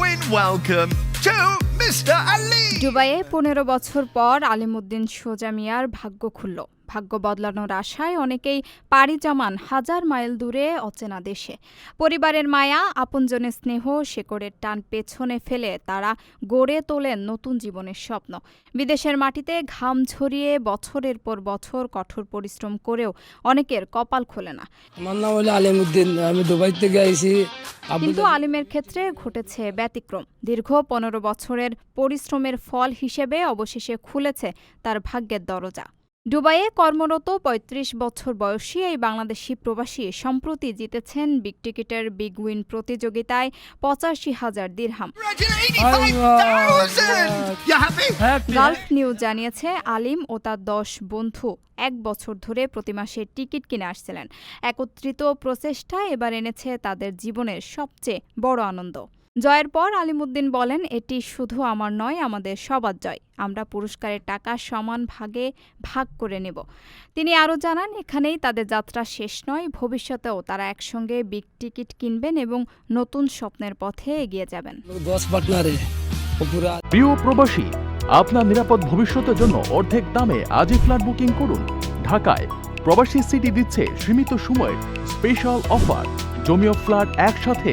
win welcome to Mr. Ali. দুবাইয়ে পনেরো বছর পর আলিমুদ্দিন সোজা মিয়ার ভাগ্য খুলল ভাগ্য বদলানোর আশায় অনেকেই পাড়ি জমান হাজার মাইল দূরে অচেনা দেশে। পরিবারের মায়া আপনজনের স্নেহ শেকড়ের টান পেছনে ফেলে তারা গড়ে তোলেন নতুন জীবনের স্বপ্ন। বিদেশের মাটিতে ঘাম ঝরিয়ে বছরের পর বছর কঠোর পরিশ্রম করেও অনেকের কপাল খোলে না। আমার নাম হলো আলিমুদ্দিন আমি দুবাই থেকে আইছি। কিন্তু আলিমের ক্ষেত্রে ঘটেছে ব্যতিক্রম। দীর্ঘ পনেরো বছরের পরিশ্রমের ফল হিসেবে অবশেষে খুলেছে তার ভাগ্যের দরজা। দুবাইয়ে কর্মরত ৩৫ বছর বয়সী এই বাংলাদেশি প্রবাসী সম্প্রতি জিতেছেন বিগ টিকিটের বিগ উইন প্রতিযোগিতায় পঁচাশি হাজার দিরহাম। গালফ নিউজ জানিয়েছে আলিম ও তার দশ বন্ধু এক বছর ধরে প্রতি মাসে টিকিট কিনে আসছিলেন। একত্রিত প্রচেষ্টা এবার এনেছে তাদের জীবনের সবচেয়ে বড় আনন্দ। জয়ের পর আলিমুদ্দিন বলেন এটি শুধু আমার নয় আমাদের সবার জয়। আমরা পুরস্কারের টাকা সমান ভাগে ভাগ করে নেব। তিনি আরও জানান এখানেই তাদের যাত্রা শেষ নয় ভবিষ্যতেও তারা একসঙ্গে বিগ টিকিট কিনবেন এবং নতুন স্বপ্নের পথে এগিয়ে যাবেন। প্রিয় প্রবাসী আপনার নিরাপদ ভবিষ্যতের জন্য অর্ধেক দামে আজই ফ্ল্যাট বুকিং করুন। ঢাকায় প্রবাসী সিটি দিচ্ছে সীমিত সময়ের স্পেশাল অফার। জমিও ফ্ল্যাট একসাথে